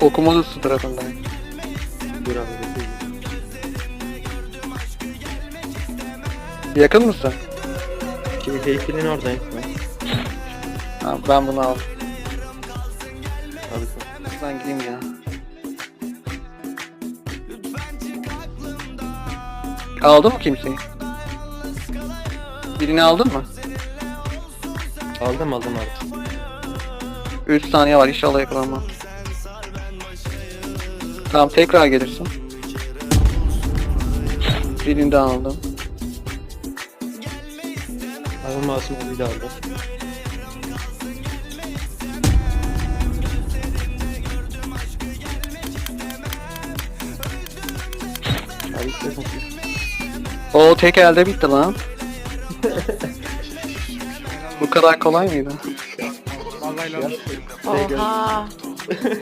Okumalı su tarafından. Dur abi. Yakın mısın? Şimdi heykelin oradayım ben. Ha, ben bunu aldım. Abi Ben gideyim ya. Aldın mı kimseyi? Birini aldın mı? aldım aldım abi. 3 saniye var inşallah yakalanmam. Tamam tekrar gelirsin. Birini de aldım. Abi masum abi de aldım. O tek elde bitti lan. Bu kadar kolay mıydı? Oha.